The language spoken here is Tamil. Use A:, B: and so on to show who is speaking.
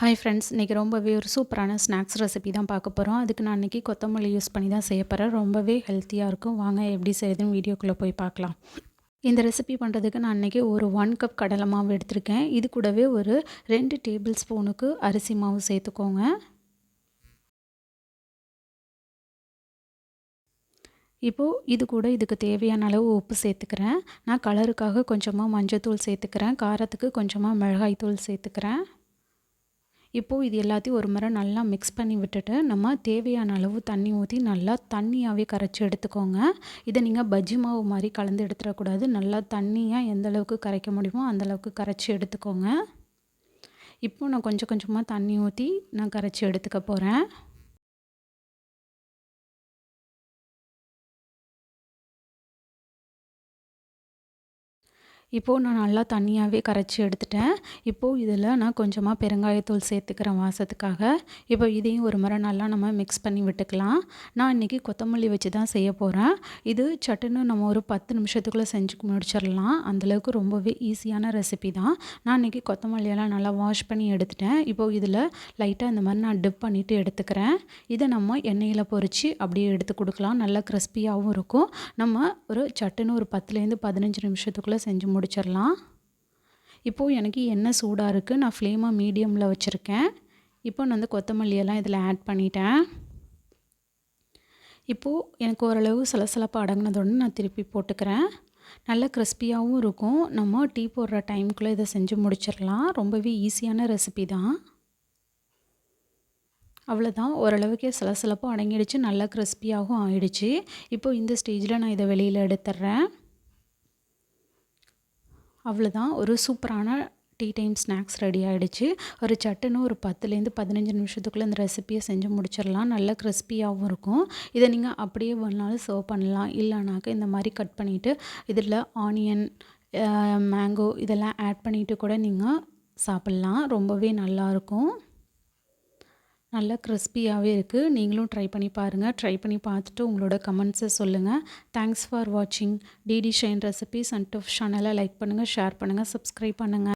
A: ஹாய் ஃப்ரெண்ட்ஸ் இன்றைக்கி ரொம்பவே ஒரு சூப்பரான ஸ்நாக்ஸ் ரெசிபி தான் பார்க்க போகிறோம் அதுக்கு நான் இன்றைக்கி கொத்தமல்லி யூஸ் பண்ணி தான் செய்ய போகிறேன் ரொம்பவே ஹெல்த்தியாக இருக்கும். வாங்க எப்படி செய்யுதுன்னு வீடியோக்குள்ளே போய் பார்க்கலாம். இந்த ரெசிபி பண்ணுறதுக்கு நான் இன்றைக்கி ஒரு ஒன் கப் கடலை மாவு எடுத்திருக்கேன். இது கூடவே ஒரு ரெண்டு டேபிள் ஸ்பூனுக்கு அரிசி மாவு சேர்த்துக்கோங்க. இப்போது இது கூட இதுக்கு தேவையான அளவு உப்பு சேர்த்துக்கிறேன். நான் கலருக்காக கொஞ்சமாக மஞ்சள் தூள் சேர்த்துக்கிறேன். காரத்துக்கு கொஞ்சமாக மிளகாய் தூள் சேர்த்துக்கிறேன். இப்போது இது எல்லாத்தையும் ஒரு முறை நல்லா மிக்ஸ் பண்ணி விட்டுட்டு நம்ம தேவையான அளவு தண்ணி ஊற்றி நல்லா தண்ணியாகவே கரைச்சி எடுத்துக்கோங்க. இதை நீங்கள் பஜ்ஜி மாவு மாதிரி கலந்து எடுத்துடக்கூடாது. நல்லா தண்ணியாக எந்த அளவுக்கு கரைக்க முடியுமோ அந்தளவுக்கு கரைச்சி எடுத்துக்கோங்க. இப்போது நான் கொஞ்சம் கொஞ்சமாக தண்ணி ஊற்றி நான் கரைச்சி எடுத்துக்க போகிறேன் இப்போது நான் நல்லா தண்ணியாகவே கரைச்சி எடுத்துட்டேன். இப்போது இதில் நான் கொஞ்சமாக பெருங்காயத்தூள் சேர்த்துக்கிறேன் வாசத்துக்காக. இப்போ இதையும் ஒரு முறை நல்லா நம்ம மிக்ஸ் பண்ணி விட்டுக்கலாம். நான் இன்றைக்கி கொத்தமல்லி வச்சு தான் செய்ய போகிறேன் இது சட்டுன்னு நம்ம ஒரு பத்து நிமிஷத்துக்குள்ளே செஞ்சு முடிச்சிடலாம். அந்தளவுக்கு ரொம்பவே ஈஸியான ரெசிபி தான். நான் இன்றைக்கி கொத்தமல்லியெல்லாம் நல்லா வாஷ் பண்ணி எடுத்துட்டேன். இப்போது இதில் லைட்டாக இந்த மாதிரி நான் டிப் பண்ணிவிட்டு எடுத்துக்கிறேன். இதை நம்ம எண்ணெயில் பொறிச்சு அப்படியே எடுத்து கொடுக்கலாம். நல்லா கிறிஸ்பியாகவும் இருக்கும். நம்ம ஒரு சட்டுன்னு ஒரு பத்துலேருந்து பதினஞ்சு நிமிஷத்துக்குள்ளே செஞ்சு முடிச்சிடலாம். இப்போது எனக்கு எண்ணெய் சூடாக இருக்குது நான் ஃப்ளேமாக மீடியமில் வச்சுருக்கேன். இப்போ நான் வந்து கொத்தமல்லியெல்லாம் இதில் ஆட் பண்ணிட்டேன். இப்போது எனக்கு ஓரளவு சலசலப்பாக அடங்கினதோடு நான் திருப்பி போட்டுக்கிறேன். நல்ல கிறிஸ்பியாகவும் இருக்கும். நம்ம டீ போடுற டைமுக்குள்ளே இதை செஞ்சு முடிச்சிடலாம். ரொம்பவே ஈஸியான ரெசிபி தான். அவ்வளோதான் ஓரளவுக்கே சலசலப்பும் அடங்கிடுச்சு. நல்லா கிறிஸ்பியாகவும் ஆயிடுச்சு. இப்போது இந்த ஸ்டேஜில் நான் இதை வெளியில் எடுத்துட்றேன். அவ்வளோதான் ஒரு சூப்பரான டீ டைம் ஸ்நாக்ஸ் ரெடி ஆகிடுச்சு ஒரு சட்டுன்னு ஒரு பத்துலேருந்து பதினஞ்சு நிமிஷத்துக்குள்ளே இந்த ரெசிப்பியை செஞ்சு முடிச்சிடலாம். நல்ல கிறிஸ்பியாகவும் இருக்கும். இதை நீங்கள் அப்படியே வேணாலும் சர்வ் பண்ணலாம். இல்லைனாக்க இந்த மாதிரி கட் பண்ணிவிட்டு இதில் ஆனியன் மேங்கோ இதெல்லாம் ஆட் பண்ணிவிட்டு கூட நீங்கள் சாப்பிட்லாம். ரொம்பவே நல்லாயிருக்கும் நல்லா கிறிஸ்பியாகவே இருக்குது நீங்களும் ட்ரை பண்ணி பாருங்கள் ட்ரை பண்ணி பார்த்துட்டு உங்களோட கமெண்ட்ஸை சொல்லுங்கள் தேங்க்ஸ் ஃபார் வாட்சிங் DD shine recipes and tough சேனலை லைக் பண்ணுங்கள் ஷேர் பண்ணுங்கள் சப்ஸ்கிரைப் பண்ணுங்கள்